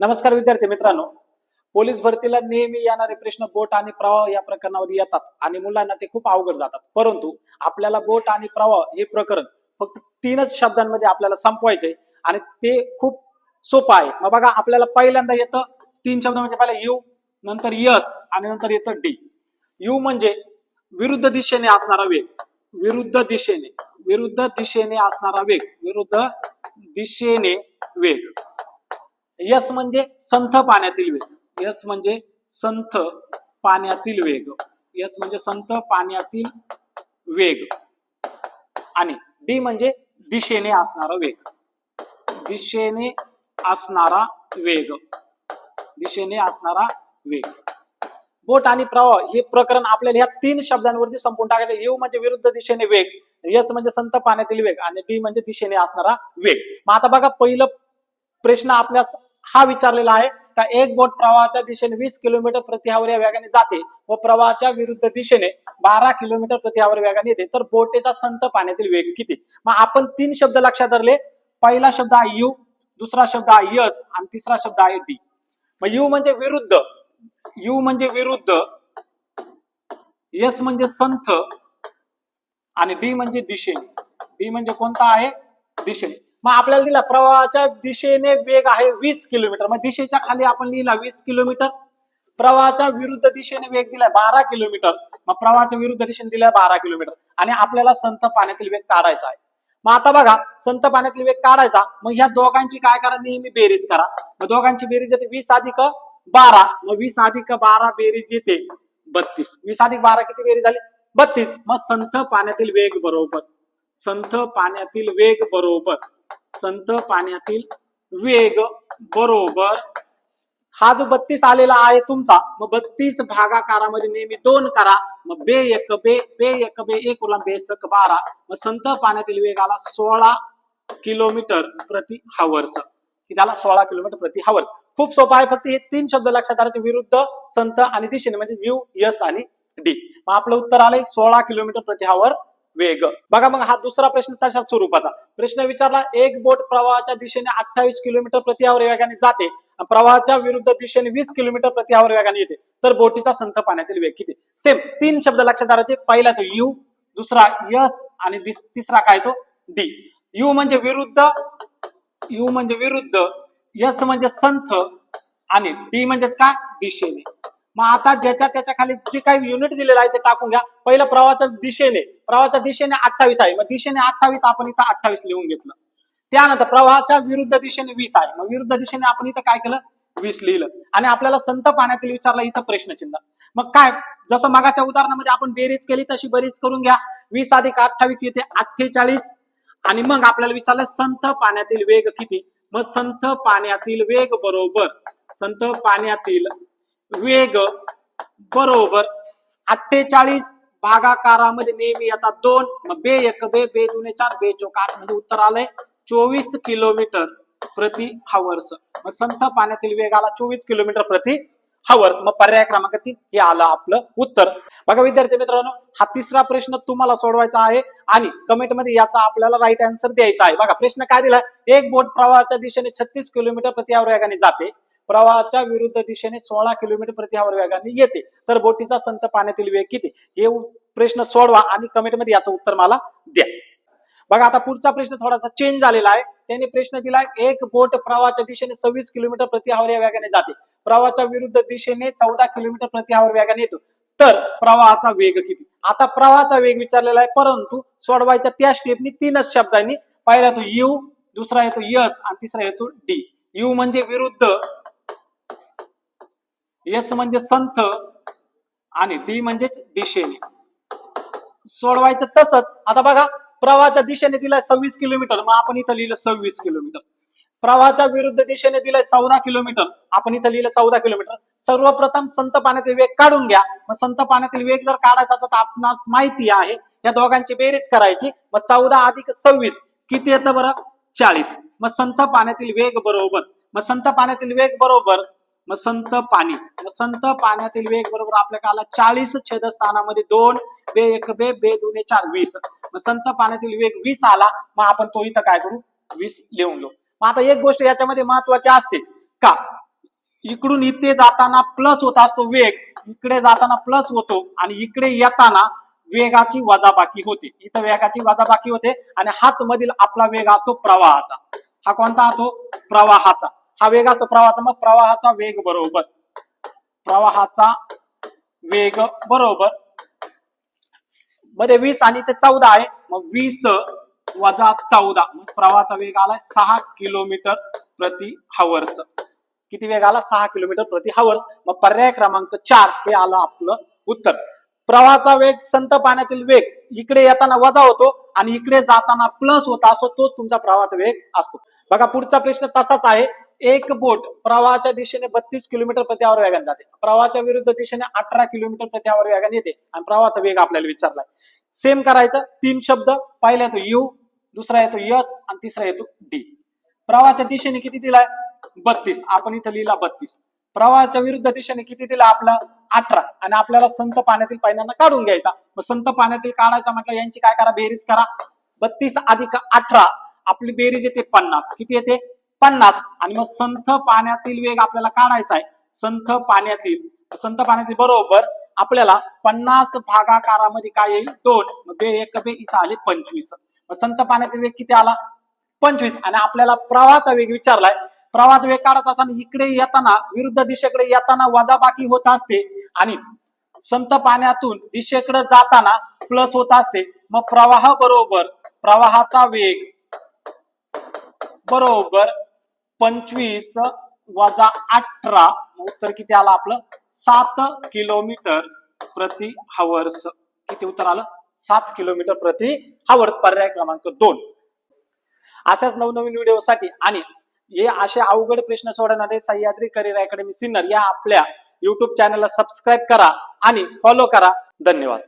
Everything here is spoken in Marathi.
नमस्कार विद्यार्थी मित्रांनो. पोलीस भरतीला नेहमी येणारे प्रश्न बोट आणि प्रवाह या प्रकरणावर येतात आणि मुलांना ते खूप अवघड जातात. परंतु आपल्याला बोट आणि प्रवाह हे प्रकरण फक्त तीनच शब्दांमध्ये आपल्याला संपवायचे आणि ते खूप सोपं आहे. मग बघा आपल्याला पहिल्यांदा येतं तीन शब्द म्हणजे पहिला यू नंतर यस आणि नंतर येतं डी. यू म्हणजे विरुद्ध दिशेने असणारा वेग. विरुद्ध दिशेने विरुद्ध दिशेने असणारा वेग. विरुद्ध दिशेने वेग. यस म्हणजे संथ पाण्यातील वेग. यस म्हणजे संथ पाण्यातील वेग. यस म्हणजे संथ पाण्यातील वेग. आणि डी म्हणजे दिशेने असणारा वेग. दिशेने असणारा वेग. दिशेने असणारा वेग. बोट आणि प्रवाह हे प्रकरण आपल्याला ह्या तीन शब्दांवरती संपून टाकायचं. येऊ म्हणजे विरुद्ध दिशेने वेग. यस म्हणजे संत पाण्यातील वेग. आणि डी म्हणजे दिशेने असणारा वेग. मग आता बघा पहिलं प्रश्न आपल्यास हा विचारलेला आहे का एक बोट प्रवाहाच्या दिशेने वीस किलोमीटर प्रति या वेगाने जाते व प्रवाहाच्या विरुद्ध दिशेने बारा किलोमीटर प्रति वेगाने येते. तर बोटीचा संत पाण्यातील वेग किती? मग आपण तीन शब्द लक्षात धरले. पहिला शब्द आहे यू दुसरा शब्द आहे यस आणि तिसरा शब्द आहे डी. मग यू म्हणजे विरुद्ध. यू म्हणजे विरुद्ध. यस म्हणजे संथ. आणि डी म्हणजे दिशेने. डी म्हणजे कोणता आहे? दिशेने. मग आपल्याला दिला प्रवाहाच्या दिशेने वेग आहे वीस किलोमीटर. मग दिशेच्या खाली आपण लिहिला वीस किलोमीटर. प्रवाहाच्या विरुद्ध दिशेने वेग दिलाय बारा किलोमीटर. मग प्रवाहाच्या विरुद्ध दिशेने दिलाय बारा किलोमीटर. आणि आपल्याला संत पाण्यातील वेग काढायचा आहे. मग आता बघा संत पाण्यातील वेग काढायचा. मग ह्या दोघांची काय करा नेहमी बेरीज करा. मग दोघांची बेरीज येते वीस अधिक बारा. मग वीस अधिक बारा बेरीज येते बत्तीस. वीस अधिक बारा किती बेरीज झाली? बत्तीस. मग संत पाण्यातील वेग बरोबर. संथ पाण्यातील वेग बरोबर. संत पाण्यातील वेग बरोबर. हा जो बत्तीस आलेला आहे तुमचा मग बत्तीस भागाकारामध्ये नेहमी दोन करा. मग बे एक बे बे एक बे एक उला बेसक बारा. मग संत पाण्यातील वेगाला सोळा किलोमीटर प्रति हावर्स. त्याला सोळा किलोमीटर प्रति हावर्स. खूप सोपा आहे फक्त हे तीन शब्द लक्षात आले विरुद्ध संत आणि दिशेने म्हणजे यू यस आणि डी मग आपलं उत्तर आलंय सोळा किलोमीटर प्रति हावर वेग. बघा मग हा दुसरा प्रश्न तशाच स्वरूपाचा. प्रश्न विचारला एक बोट प्रवाहाच्या दिशेने अठ्ठावीस किलोमीटर प्रति आवर वेगाने जाते प्रवाहाच्या विरुद्ध दिशेने वीस किलोमीटर प्रति आवर वेगाने येते. तर बोटीचा संत पाण्यातील वेग किती? सेम तीन शब्द लक्षात धरायचे पहिला तो यू दुसरा यस आणि तिसरा काय तो? डी यू म्हणजे विरुद्ध यू म्हणजे विरुद्ध यस म्हणजे संथ आणि डी म्हणजेच काय? दिशेने. मग आता ज्याच्या त्याच्याखाली जे काही युनिट दिलेलं आहे ते टाकून घ्या. पहिलं प्रवाहाच्या दिशेने प्रवाहाच्या दिशेने अठ्ठावीस आहे. मग दिशेने अठ्ठावीस आपण इथं अठ्ठावीस लिहून घेतलं. त्यानंतर प्रवाहाच्या विरुद्ध दिशेने वीस आहे. मग विरुद्ध दिशेने आपण इथं काय केलं? वीस लिहिलं. आणि आपल्याला संत पाण्यातील विचारला इथं प्रश्नचिन्ह. मग काय? जसं मागाच्या उदाहरणामध्ये आपण बेरीज केली तशी बेरीज करून घ्या. वीस अधिक अठ्ठावीस येते अठ्ठेचाळीस. आणि मग आपल्याला विचारलं संत पाण्यातील वेग किती? मग संत पाण्यातील वेग बरोबर संत पाण्यातील वेग बरोबर. अठ्ठेचाळीस भागाकारामध्ये नेहमी येतात दोन मग बे एक बे बे दुने चार बे चोक आठ म्हणजे उत्तर आलंय. चोवीस किलोमीटर प्रति हावर्स. मग संथ पाण्यातील वेगाला चोवीस किलोमीटर प्रति हावर्स. मग पर्याय क्रमांक तीन हे आलं आपलं उत्तर. बघा विद्यार्थी मित्रांनो हा तिसरा प्रश्न तुम्हाला सोडवायचा आहे आणि कमेंटमध्ये याचा आपल्याला राईट आन्सर द्यायचा आहे. बघा प्रश्न काय दिला? एक बोट प्रवाहाच्या दिशेने छत्तीस किलोमीटर प्रति आवर वेगाने जाते. प्रवाहाच्या विरुद्ध दिशेने सोळा किलोमीटर प्रति आवर वेगाने येते. तर बोटीचा संत पाण्यातील वेग किती? हे प्रश्न सोडवा आणि कमेंटमध्ये याचं उत्तर मला द्या. बघा आता पुढचा प्रश्न थोडासा चेंज झालेला आहे. त्याने प्रश्न दिलाय एक बोट प्रवाहाच्या दिशेने सव्वीस किलोमीटर प्रति आवर या वेगाने जाते. प्रवाहाच्या विरुद्ध दिशेने चौदा किलोमीटर प्रति आवर वेगाने येतो. तर प्रवाहाचा वेग किती? आता प्रवाहाचा वेग विचारलेला आहे परंतु सोडवायच्या त्या स्टेपनी तीनच शब्दांनी पहिला येतो यू दुसरा येतो यस आणि तिसरा येतो डी. यू म्हणजे विरुद्ध. एस म्हणजे संथ आणि डी म्हणजेच दिशेने. सोडवायचं तसंच आता बघा प्रवाहाच्या दिशेने दिलाय सव्वीस किलोमीटर मग आपण इथं लिहिलं सव्वीस किलोमीटर. प्रवाहाच्या विरुद्ध दिशेने दिलाय चौदा किलोमीटर आपण इथं लिहिलं चौदा किलोमीटर. सर्वप्रथम संत पाण्यातील वेग काढून घ्या. मग संत पाण्यातील वेग जर काढायचा तर आपणास माहिती आहे या दोघांची बेरीज करायची. मग चौदा अधिक सव्वीस किती येतं बरं? चाळीस. मग संत पाण्यातील वेग बरोबर. मग संत पाण्यातील वेग बरोबर मग संत पाणी. मसंत संत पाण्यातील वेग बरोबर आपल्या आला चाळीस छेदस्थानामध्ये दोन बे एक बे बे दोन चार वीस. मसंत संत पाण्यातील वेग वीस आला मग आपण तो इथं काय करू? वीस लिहून घेऊ. मग आता एक गोष्ट याच्यामध्ये महत्वाची असते. का? इकडून इथे जाताना प्लस होत असतो वेग इकडे जाताना प्लस होतो आणि इकडे येताना वेगाची वजाबाकी होते. इथं वेगाची वजाबाकी होते आणि हाच मधील आपला वेग असतो प्रवाहाचा. हा कोणता? असतो प्रवाहाचा. हा वेग असतो प्रवाहाचा मग प्रवाहाचा वेग बरोबर. प्रवाहाचा वेग बरोबर. मध्ये वीस आणि ते चौदा आहे मग वीस वजा चौदा. मग प्रवाहाचा वेग आलाय सहा किलोमीटर प्रति हावर्स. किती वेग आला? सहा किलोमीटर प्रति हावर्स. मग पर्याय क्रमांक चार हे आलं आपलं उत्तर. प्रवाहाचा वेग संत पाण्यातील वेग. इकडे येताना वजा होतो आणि इकडे जाताना प्लस होता असो तोच तुमचा प्रवाहाचा वेग असतो. बघा पुढचा प्रश्न तसाच आहे. एक बोट प्रवाहाच्या दिशेने बत्तीस किलोमीटर प्रति आवर वेगाने जाते. प्रवाहाच्या विरुद्ध दिशेने अठरा किलोमीटर प्रति आवर वेगाने येते. आणि प्रवाहाचा वेग आपल्याला विचारलाय. सेम करायचं तीन शब्द. पहिला येतो यू दुसरा येतो यस आणि तिसरा येतो डी. प्रवाहाच्या दिशेने किती दिलाय? बत्तीस. आपण इथं लिहिला बत्तीस. प्रवाहाच्या विरुद्ध दिशेने किती दिला आपला? अठरा. आणि आपल्याला संत पाण्यातील पाण्यानं काढून घ्यायचा. मग संत पाण्यातील काढायचा म्हटलं यांची काय करा? बेरीज करा. बत्तीस अधिक अठरा. आपली बेरीज येते पन्नास. किती येते? पन्नास. आणि मग संथ पाण्यातील वेग आपल्याला काढायचा आहे. संथ पाण्यातील संत पाण्यातील बरोबर आपल्याला पन्नास भागाकारामध्ये काय येईल? दोन. मग बे एक बे इथं आले पंचवीस. मग संत पाण्यातील वेग किती आला? पंचवीस. आणि आपल्याला प्रवाहाचा वेग विचारलाय. प्रवाहाचा वेग काढत असताना इकडे येताना विरुद्ध दिशेकडे येताना वजाबाकी होत असते. आणि संत पाण्यातून दिशेकडे जाताना प्लस होत असते. मग प्रवाह बरोबर प्रवाहाचा वेग बरोबर पंचवीस वजा अठरा उत्तर किती आलं आपलं? सात किलोमीटर प्रति हावर्स. किती उत्तर आलं? सात किलोमीटर प्रति हावर्स. पर्याय क्रमांक दोन. अशाच नवनवीन व्हिडिओसाठी आणि हे असे अवघड प्रश्न सोडवणारे सह्याद्री करिअर अकॅडमी सिन्नर या आपल्या युट्यूब चॅनलला सबस्क्राईब करा आणि फॉलो करा. धन्यवाद.